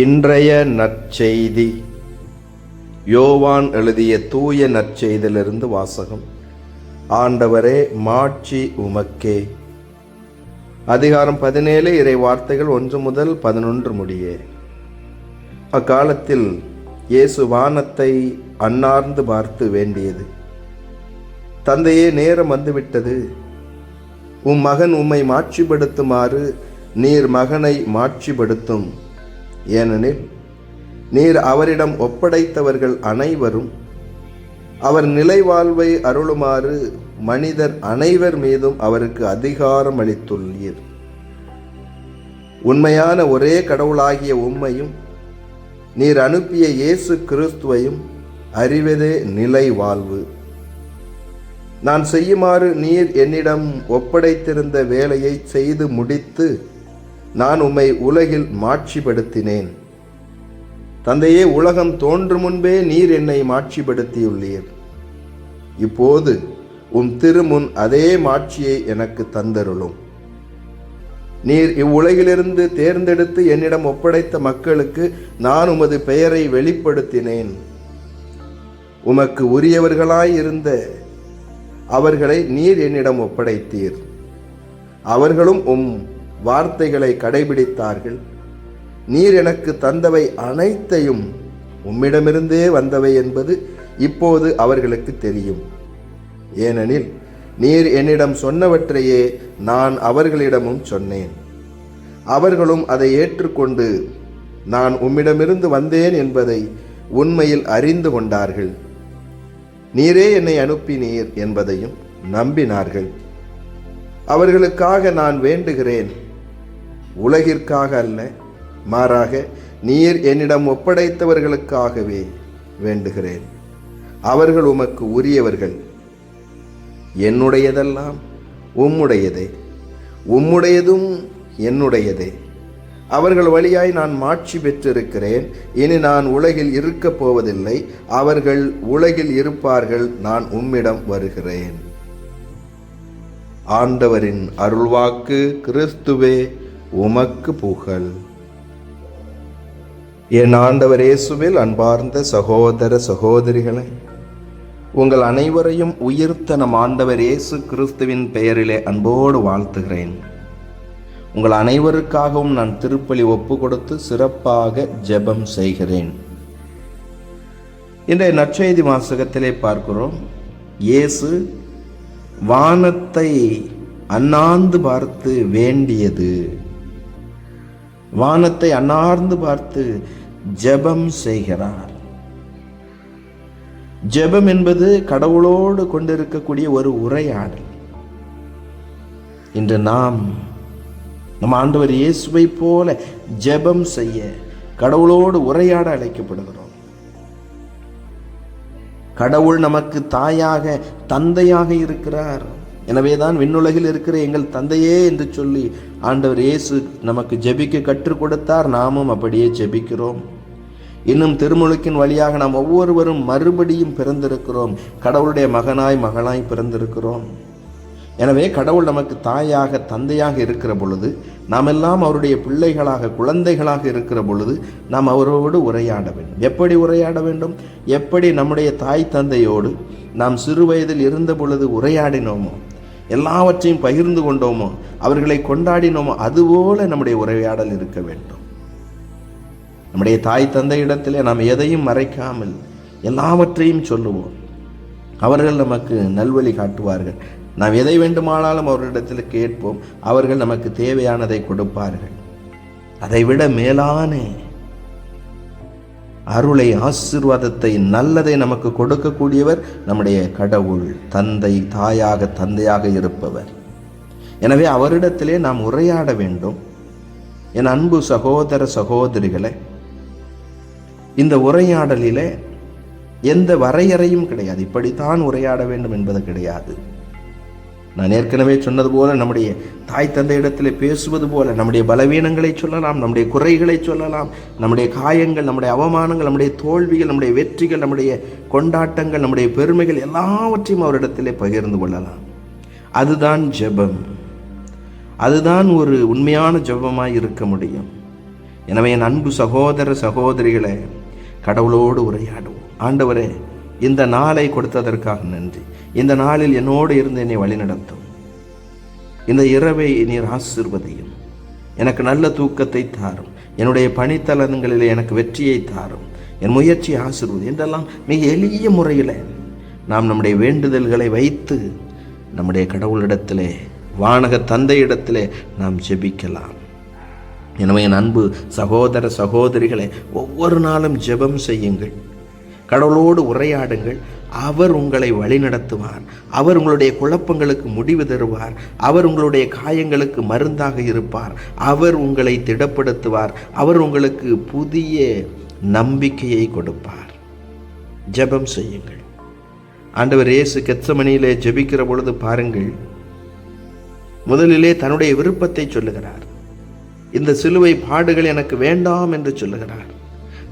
இன்றைய நற்செய்தி. யோவான் எழுதிய தூய நற்செய்தியிலிருந்து வாசகம். ஆண்டவரே மாட்சி உமக்கே. அதிகாரம் பதினேழு இறை வார்த்தைகள் ஒன்று முதல் பதினொன்று முடியே. அக்காலத்தில் இயேசு வானத்தை அன்னார்ந்து பார்த்து வேண்டியது. தந்தையே நேரம் வந்துவிட்டது. உம் மகன் உம்மை மாட்சிப்படுத்துமாறு நீர் மகனை மாட்சிப்படுத்தும். ஏனெனில் நீர் அவரிடம் ஒப்படைத்தவர்கள் அனைவரும் அவர் நிலைவாழ்வை அருளுமாறு மனிதர் அனைவர் மீதும் அவருக்கு அதிகாரம் அளித்துள்ளீர். உண்மையான ஒரே கடவுளாகிய உண்மையும் நீர் அனுப்பிய இயேசு கிறிஸ்துவையும் அறிவதே நிலை வாழ்வு நான் செய்யுமாறு நீர் என்னிடம் ஒப்படைத்திருந்த வேலையை செய்து முடித்து நான் உம்மை உலகில் மாட்சிப்படுத்தினேன். தந்தையே உலகம் தோன்றும் முன்பே நீர் என்னை மாட்சிப்படுத்தியுள்ளீர். இப்போது உம் திருமுன் அதே மாட்சியை எனக்கு தந்தருளும். நீர் இவ்வுலகிலிருந்து தேர்ந்தெடுத்து என்னிடம் ஒப்படைத்த மக்களுக்கு நான் உமது பெயரை வெளிப்படுத்தினேன். உமக்கு உரியவர்களாயிருந்த அவர்களை நீர் என்னிடம் ஒப்படைத்தீர். அவர்களும் உம் வார்த்தைகளை கடைபிடித்தார்கள். நீர் எனக்கு தந்தவை அனைத்தையும் உம்மிடமிருந்தே வந்தவை என்பது இப்போது அவர்களுக்கு தெரியும். ஏனெனில் நீர் என்னிடம் சொன்னவற்றையே நான் அவர்களிடமும் சொன்னேன். அவர்களும் அதை ஏற்றுக்கொண்டு நான் உம்மிடமிருந்து வந்தேன் என்பதை உண்மையில் அறிந்து கொண்டார்கள். நீரே என்னை அனுப்பினீர் என்பதையும் நம்பினார்கள். அவர்களுக்காக நான் வேண்டுகிறேன். உலகிற்காக அல்ல மாறாக நீர் என்னிடம் ஒப்படைத்தவர்களுக்காகவே வேண்டுகிறேன். அவர்கள் உமக்கு உரியவர்கள். என்னுடையதெல்லாம் உம்முடையதே. உம்முடையதும் என்னுடையதே. அவர்கள் வழியாய் நான் மாட்சி பெற்றிருக்கிறேன். இனி நான் உலகில் இருக்கப் போவதில்லை. அவர்கள் உலகில் இருப்பார்கள். நான் உம்மிடம் வருகிறேன். ஆண்டவரின் அருள்வாக்கு கிறிஸ்துவே. உமக்கு புகழ். என் ஆண்டவர் இயேசுவில் அன்பார்ந்த சகோதர சகோதரிகளே உங்கள் அனைவரையும் உயிர்த்த நம் ஆண்டவர் இயேசு கிறிஸ்துவின் பெயரிலே அன்போடு வாழ்த்துகிறேன். உங்கள் அனைவருக்காகவும் நான் திருப்பலி ஒப்பு கொடுத்து சிறப்பாக ஜெபம் செய்கிறேன். இன்றைய நற்செய்தி வாசகத்திலே பார்க்கிறோம். இயேசு வானத்தை அண்ணாந்து பார்த்து வேண்டியது. வானத்தை அன்னார்ந்து பார்த்து ஜெபம் செய்கிறார். ஜெபம் என்பது கடவுளோடு கொண்டிருக்கக்கூடிய ஒரு உரையாடல். இன்று நாம் நம் ஆண்டவர் இயேசுவை போல ஜெபம் செய்ய கடவுளோடு உரையாட அழைக்கப்படுகிறோம். கடவுள் நமக்கு தாயாக தந்தையாக இருக்கிறார். எனவேதான் விண்ணுலகில் இருக்கிற எங்கள் தந்தையே என்று சொல்லி ஆண்டவர் இயேசு நமக்கு ஜெபிக்க கற்றுக் கொடுத்தார். நாமும் அப்படியே ஜெபிக்கிறோம். இன்னும் திருமுழுக்கின் வழியாக நாம் ஒவ்வொருவரும் மறுபடியும் பிறந்திருக்கிறோம். கடவுளுடைய மகனாய் மகளாய் பிறந்திருக்கிறோம். எனவே கடவுள் நமக்கு தாயாக தந்தையாக இருக்கிற பொழுது நாம் எல்லாம் அவருடைய பிள்ளைகளாக குழந்தைகளாக இருக்கிற பொழுது நாம் அவரோடு உரையாட வேண்டும். எப்படி உரையாட வேண்டும்? எப்படி நம்முடைய தாய் தந்தையோடு நாம் சிறு வயதில் இருந்த பொழுது உரையாடினோமோ எல்லாவற்றையும் பகிர்ந்து கொண்டோமோ அவர்களை கொண்டாடினோமோ அதுபோல நம்முடைய உரையாடல் இருக்க வேண்டும். நம்முடைய தாய் தந்தை இடத்திலே நாம் எதையும் மறைக்காமல் எல்லாவற்றையும் சொல்லுவோம். அவர்கள் நமக்கு நல்வழி காட்டுவார்கள். நாம் எதை வேண்டுமானாலும் அவர்களிடத்தில் கேட்போம். அவர்கள் நமக்கு தேவையானதை கொடுப்பார்கள். அதைவிட மேலான அருளை ஆசிர்வாதத்தை நல்லதை நமக்கு கொடுக்கக்கூடியவர் நம்முடைய கடவுள் தந்தை தாயாக தந்தையாக இருப்பவர். எனவே அவரிடத்திலே நாம் உரையாட வேண்டும். என் அன்பு சகோதர சகோதரிகளை இந்த உரையாடலிலே எந்த வரையறையும் கிடையாது. இப்படித்தான் உரையாட வேண்டும் என்பது கிடையாது. நான் ஏற்கனவே சொன்னது போல நம்முடைய தாய் தந்தை இடத்துல பேசுவது போல நம்முடைய பலவீனங்களை சொல்லலாம் நம்முடைய குறைகளை சொல்லலாம் நம்முடைய காயங்கள் நம்முடைய அவமானங்கள் நம்முடைய தோல்விகள் நம்முடைய வெற்றிகள் நம்முடைய கொண்டாட்டங்கள் நம்முடைய பெருமைகள் எல்லாவற்றையும் அவரிடத்திலே பகிர்ந்து கொள்ளலாம். அதுதான் ஜெபம். அதுதான் ஒரு உண்மையான ஜெபமாக இருக்க முடியும். எனவே என் அன்பு சகோதர சகோதரிகளை கடவுளோடு உரையாடுவோம். ஆண்டவரே இந்த நாளை கொடுத்ததற்காக நன்றி. இந்த நாளில் என்னோடு இருந்து என்னை வழிநடத்தும். இந்த இரவை நீர் ஆசிர்வதியும். எனக்கு நல்ல தூக்கத்தை தாரும். என்னுடைய பணித்தலங்களில் எனக்கு வெற்றியை தாரும். என் முயற்சியை ஆசிர்வது. என்றெல்லாம் மிக எளிய முறையில் நாம் நம்முடைய வேண்டுதல்களை வைத்து நம்முடைய கடவுளிடத்திலே வானக தந்தையிடத்திலே நாம் ஜெபிக்கலாம். எனவே என் அன்பு சகோதர சகோதரிகளை ஒவ்வொரு நாளும் ஜெபம் செய்யுங்கள். கடவுளோடு உரையாடுங்கள். அவர் உங்களை வழிநடத்துவார். அவர் உங்களுடைய குழப்பங்களுக்கு முடிவு தருவார். அவர் உங்களுடைய காயங்களுக்கு மருந்தாக இருப்பார். அவர் உங்களை திடப்படுத்துவார். அவர் உங்களுக்கு புதிய நம்பிக்கையை கொடுப்பார். ஜெபம் செய்யுங்கள். ஆண்டவர் இயேசு கெத்சமணியிலே ஜெபிக்கிற பொழுது பாருங்கள். முதலிலே தன்னுடைய விருப்பத்தை சொல்லுகிறார். இந்த சிலுவை பாடுகள் எனக்கு வேண்டாம் என்று சொல்லுகிறார்.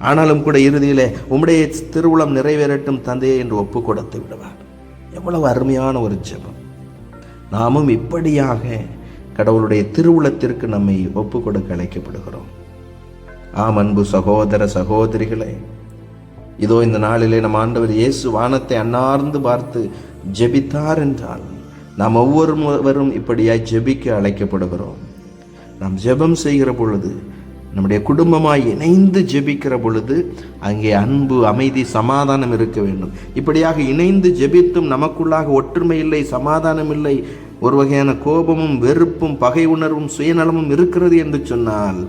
ஆனாலும் கூட இறுதியிலே உம்முடைய திருவுளம் நிறைவேறட்டும் தந்தையே என்று ஒப்பு கொடுத்து விடுவார். எவ்வளவு அருமையான ஒரு ஜெபம். நாமும் இப்படியாக கடவுளுடைய திருவுளத்திற்கு நம்மை ஒப்பு கொடுக்க அழைக்கப்படுகிறோம். ஆம் அன்பு சகோதர சகோதரிகளே இதோ இந்த நாளிலே நம் ஆண்டவர் இயேசு வானத்தை அன்னார்ந்து பார்த்து ஜெபித்தார் என்றால் நாம் ஒவ்வொருவரும் இப்படியாய் ஜெபிக்க அழைக்கப்படுகிறோம். நாம் ஜெபம் செய்கிற பொழுது நம்முடைய குடும்பமாய் இணைந்து ஜெபிக்கிற பொழுது அங்கே அன்பு அமைதி சமாதானம் இருக்க வேண்டும். இப்படியாக இணைந்து ஜெபித்தும் நமக்குள்ளாக ஒற்றுமை இல்லை சமாதானம் இல்லை ஒரு வகையான கோபமும் வெறுப்பும் பகை உணர்வும் சுயநலமும் இருக்கிறது என்று சொன்னால்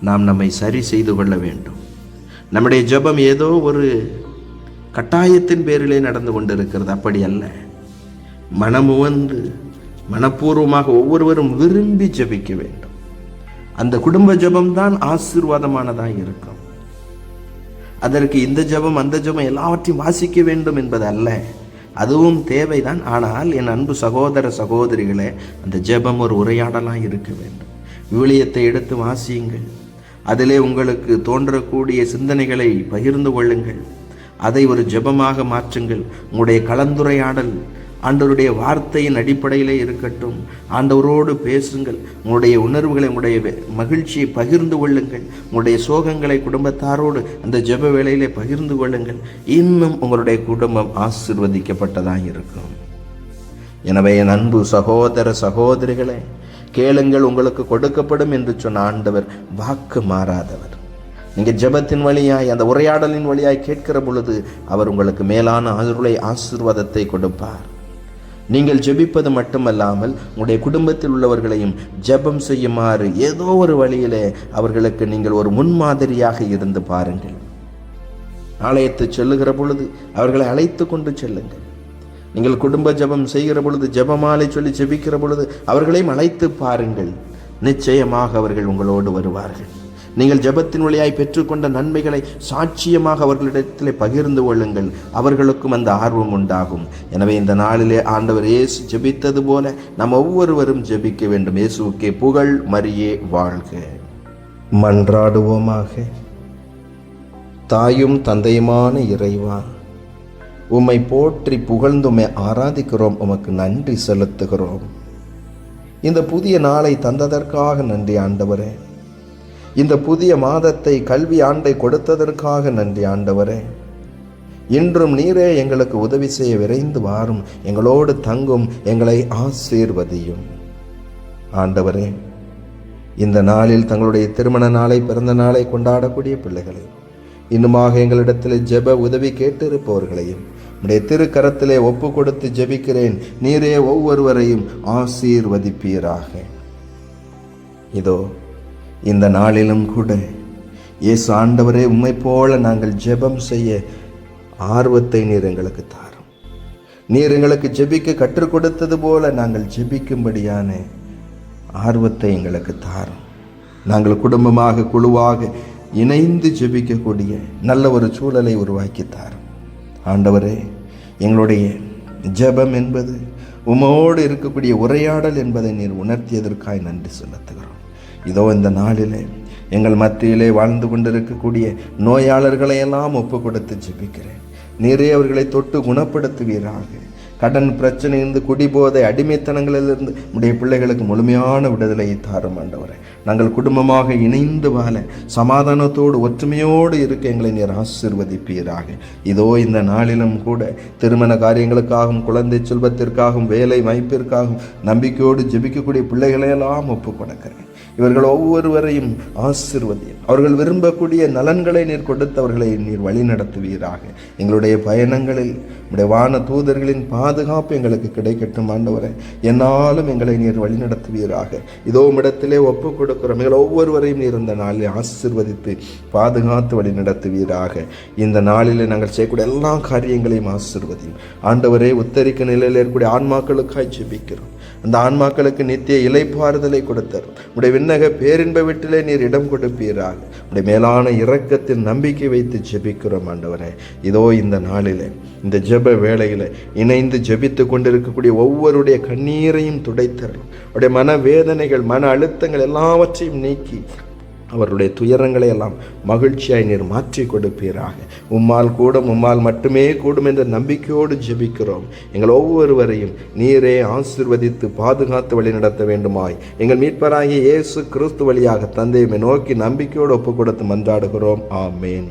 நாம் நம்மை சரி செய்து கொள்ள வேண்டும். நம்முடைய ஜெபம் ஏதோ ஒரு கட்டாயத்தின் பேரிலே நடந்து கொண்டிருக்கிறது. அப்படி அல்ல. மனமுவந்து மனப்பூர்வமாக ஒவ்வொருவரும் விரும்பி ஜெபிக்க வேண்டும். அந்த குடும்ப ஜெபம்தான் ஆசீர்வாதமானதாக இருக்கும். அதற்கு இந்த ஜெபம் அந்த ஜெபம் எல்லாவற்றையும் வாசிக்க வேண்டும் என்பது அல்ல அதுவும் தேவைதான். ஆனால் என் அன்பு சகோதர சகோதரிகளே அந்த ஜெபம் ஒரு உரையாடலாக இருக்க வேண்டும். விவிலியத்தை எடுத்து வாசியுங்கள். அதிலே உங்களுக்கு தோன்றக்கூடிய சிந்தனைகளை பகிர்ந்து கொள்ளுங்கள். அதை ஒரு ஜெபமாக மாற்றுங்கள். உங்களுடைய கலந்துரையாடல் ஆண்டவருடைய வார்த்தையின் அடிப்படையிலே இருக்கட்டும். ஆண்டவரோடு பேசுங்கள். உங்களுடைய உணர்வுகளை உங்களுடைய மகிழ்ச்சியை பகிர்ந்து கொள்ளுங்கள். உங்களுடைய சோகங்களை குடும்பத்தாரோடு அந்த ஜெப வேலையிலே பகிர்ந்து கொள்ளுங்கள். இன்னும் உங்களுடைய குடும்பம் ஆசிர்வதிக்கப்பட்டதாக இருக்கும். எனவே என் அன்பு சகோதர சகோதரிகளே கேளுங்கள் உங்களுக்கு கொடுக்கப்படும் என்று சொன்ன ஆண்டவர் வாக்கு மாறாதவர். நீங்கள் ஜெபத்தின் வழியாய் அந்த உரையாடலின் வழியாய் கேட்கிற பொழுது அவர் உங்களுக்கு மேலான அருளை ஆசீர்வாதத்தை கொடுப்பார். நீங்கள் ஜெபிப்பது மட்டுமல்லாமல் உங்களுடைய குடும்பத்தில் உள்ளவர்களையும் ஜெபம் செய்யுமாறு ஏதோ ஒரு வழியிலே அவர்களுக்கு நீங்கள் ஒரு முன்மாதிரியாக இருந்து பாருங்கள். ஆலயத்தை செல்லுகிற பொழுது அவர்களை அழைத்து கொண்டு செல்லுங்கள். நீங்கள் குடும்ப ஜெபம் செய்கிற பொழுது ஜெபமாலை சொல்லி ஜெபிக்கிற பொழுது அவர்களையும் அழைத்து பாருங்கள். நிச்சயமாக அவர்கள் உங்களோடு வருவார்கள். நீங்கள் ஜெபத்தின் வழியாய் பெற்றுக்கொண்ட நன்மைகளை சாட்சியமாக அவர்களிடத்தில் பகிர்ந்து கொள்ளுங்கள். அவர்களுக்கும் அந்த ஆர்வம் உண்டாகும். எனவே இந்த நாளிலே ஆண்டவர் இயேசு ஜெபித்தது போல நாம் ஒவ்வொருவரும் ஜெபிக்க வேண்டும். இயேசுக்கே புகழ் மரியே வாழ்க. மன்றாடுவோமாக. தாயும் தந்தையுமான இறைவா உம்மை போற்றி புகழ்ந்துமை ஆராதிக்கிறோம். உமக்கு நன்றி செலுத்துகிறோம். இந்த புதிய நாளை தந்ததற்காக நன்றி ஆண்டவரே. இந்த புதிய மாதத்தை கல்வி ஆண்டை கொடுத்ததற்காக நன்றி ஆண்டவரே. இன்றும் நீரே எங்களுக்கு உதவி செய்ய விரைந்து வாரும். எங்களோடு தங்கும் எங்களை ஆசீர்வதியும். ஆண்டவரே இந்த நாளில் தங்களுடைய திருமண நாளை பிறந்த நாளை கொண்டாடக்கூடிய பிள்ளைகளை இன்னுமாக எங்களிடத்தில் ஜெப உதவி கேட்டிருப்பவர்களையும் உடைய திருக்கரத்திலே ஒப்பு கொடுத்து ஜெபிக்கிறேன். நீரே ஒவ்வொருவரையும் ஆசீர்வதிப்பீராக. இதோ இந்த நாளிலும் கூட இயேசு ஆண்டவரே உண்மை போல நாங்கள் ஜெபம் செய்ய ஆர்வத்தை நீர் எங்களுக்கு தாரும். நீர் எங்களுக்கு ஜெபிக்க கற்றுக் கொடுத்தது போல நாங்கள் ஜெபிக்கும்படியான ஆர்வத்தை எங்களுக்கு தாரும். நாங்கள் குடும்பமாக குழுவாக இணைந்து ஜெபிக்கக்கூடிய நல்ல ஒரு சூழலை உருவாக்கி தாரும். ஆண்டவரே எங்களுடைய ஜெபம் என்பது உமோடு இருக்கக்கூடிய உரையாடல் என்பதை நீர் உணர்த்தியதற்காய் நன்றி செலுத்துகிறோம். இதோ இந்த நாளிலே எங்கள் மத்தியிலே வாழ்ந்து கொண்டிருக்கக்கூடிய நோயாளர்களை எல்லாம் ஒப்பு கொடுத்து ஜெபிக்கிறேன். நிறைய அவர்களை தொட்டு குணப்படுத்துவீராக. கடன் பிரச்சனையிலிருந்து குடிபோதை அடிமைத்தனங்களிலிருந்து உடைய பிள்ளைகளுக்கு முழுமையான விடுதலையை தாரும் ஆண்டவரே. நாங்கள் குடும்பமாக இணைந்து வாழ சமாதானத்தோடு ஒற்றுமையோடு இருக்க எங்களை நீர் ஆசிர்வதிப்பீராக. இதோ இந்த நாளிலும் கூட திருமண காரியங்களுக்காகவும் குழந்தை செல்வத்திற்காகவும் வேலை வாய்ப்பிற்காகவும் நம்பிக்கையோடு ஜெபிக்கக்கூடிய பிள்ளைகளையெல்லாம் ஒப்புக் கொடுக்கிறேன் இவர்கள் ஒவ்வொருவரையும் ஆசிர்வதியும். அவர்கள் விரும்பக்கூடிய நலன்களை நீர் கொடுத்து அவர்களை நீர் வழி நடத்துவீராக. எங்களுடைய பயணங்களில் உடைய வான தூதர்களின் பாதுகாப்பு எங்களுக்கு கிடைக்கட்டும் ஆண்டவரை. என்னாலும் எங்களை நீர் வழி நடத்துவீராக. இதோ இடத்திலே ஒப்பு கொடுக்கிறோம். எங்கள் ஒவ்வொருவரையும் நீர் இந்த நாளில் ஆசிர்வதித்து பாதுகாத்து வழி நடத்துவீராக. இந்த நாளிலே நாங்கள் செய்யக்கூடிய எல்லா காரியங்களையும் ஆசிர்வதியும். ஆண்டவரே உத்தரிக்க நிலையில் இருக்கக்கூடிய ஆன்மாக்களுக்காய் ஜெபிக்கிறோம். அந்த ஆன்மாக்களுக்கு நித்திய இலைப்பாறுதலை கொடுத்தார். உடைய விண்ணக பேரின்ப வீட்டிலே நீர் இடம் கொடுப்பீராக. உடைய மேலான இரக்கத்தில் நம்பிக்கை வைத்து ஜெபிக்கிறோம் ஆண்டவரே. இதோ இந்த நாளிலே இந்த ஜெப வேளையில இணைந்து ஜெபித்து கொண்டிருக்கக்கூடிய ஒவ்வொருடைய கண்ணீரையும் துடைத்தர். உடைய மன வேதனைகள் மன அழுத்தங்கள் எல்லாவற்றையும் நீக்கி அவருடைய துயரங்களை எல்லாம் மகிழ்ச்சியாய் நீர் மாற்றி கொடுப்பீராக. உம்மால் கூடும் உம்மால் மட்டுமே கூடும் என்ற நம்பிக்கையோடு ஜெபிக்கிறோம். எங்கள் ஒவ்வொருவரையும் நீரே ஆசிர்வதித்து பாதுகாத்து வழி நடத்த வேண்டுமாய். எங்கள் மீட்பராகிய இயேசு கிறிஸ்து வழியாக தந்தையுமே நோக்கி நம்பிக்கையோடு ஒப்பு கொடுத்து மன்றாடுகிறோம். ஆமேன்.